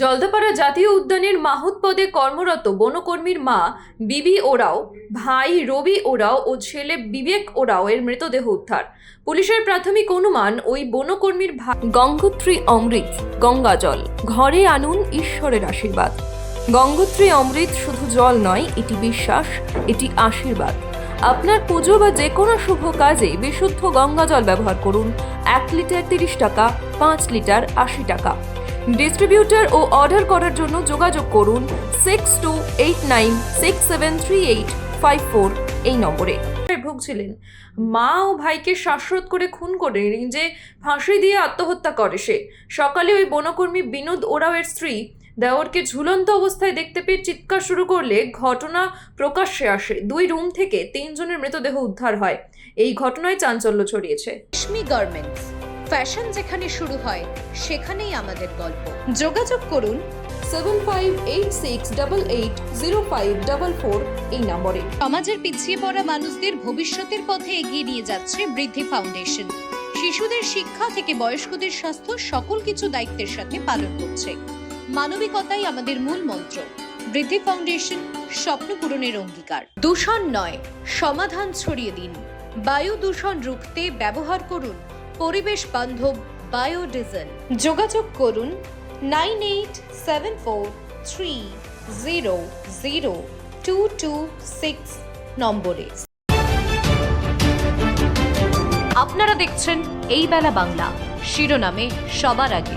জলদাপাড়া জাতীয় উদ্যানের মাহুত পদে কর্মরত বনকর্মীর মা বিবি ওরাও, ভাই রবি ওরাও ও ছেলে বিবেক ওরাও এর মৃতদেহ উদ্ধার। পুলিশের প্রাথমিক অনুমান, ওই বনকর্মীর গঙ্গোত্রী অমৃত গঙ্গা জল ঘরে আনুন ঈশ্বরের আশীর্বাদ। গঙ্গোত্রী অমৃত শুধু জল নয়, এটি বিশ্বাস, এটি আশীর্বাদ। আপনার পুজো বা যে কোনো শুভ কাজে বিশুদ্ধ গঙ্গা জল ব্যবহার করুন। এক লিটার তিরিশ টাকা, পাঁচ লিটার আশি টাকা। ডিস্ট্রিবিউটর ও অর্ডার করার জন্য যোগাযোগ করুন six two eight nine six seven three eight five four এই নম্বরে। ভুগছিলেন। মা ও ভাইকে শ্বাসরোধ করে খুন করে নিজে ফাঁসি দিয়ে আত্মহত্যা করে সে। সকালে ওই বনকর্মী বিনোদ ওরাওয়ের স্ত্রী। দেওরকে ঝুলন্ত অবস্থায় দেখতে পেয়ে চিৎকার শুরু করলে ঘটনা প্রকাশ্যে আসে। দুই রুম থেকে তিনজনের মৃতদেহ উদ্ধার হয়। এই ঘটনায় চাঞ্চল্য ছড়িয়েছে। গার্মেন্টস। ফ্যাশন যেখানে শুরু হয় সেখানেই আমাদের গল্প। যোগাযোগ করুন seven five eight six double eight zero five double four এই নম্বরে। সমাজের পিছিয়ে পড়া মানুষদের ভবিষ্যতের পথে এগিয়ে নিয়ে যাচ্ছে বৃদ্ধি ফাউন্ডেশন। শিশুদের শিক্ষা থেকে বয়স্কদের স্বাস্থ্য সকল কিছু দায়িত্বের সাথে পালন করছে। মানবিকতাই আমাদের মূল মন্ত্র। বৃদ্ধি ফাউন্ডেশন স্বপ্ন পূরণের অঙ্গীকার। দূষণ নয় সমাধান ছড়িয়ে দিন। বায়ু দূষণ রুখতে ব্যবহার করুন। পরিবেশ বান্ধব বায়োডিজেল। যোগাযোগ করুন nine eight seven four three zero zero two two six নম্বরে। আপনারা দেখছেন এই বেলা বাংলা। শিরোনামে সবার আগে।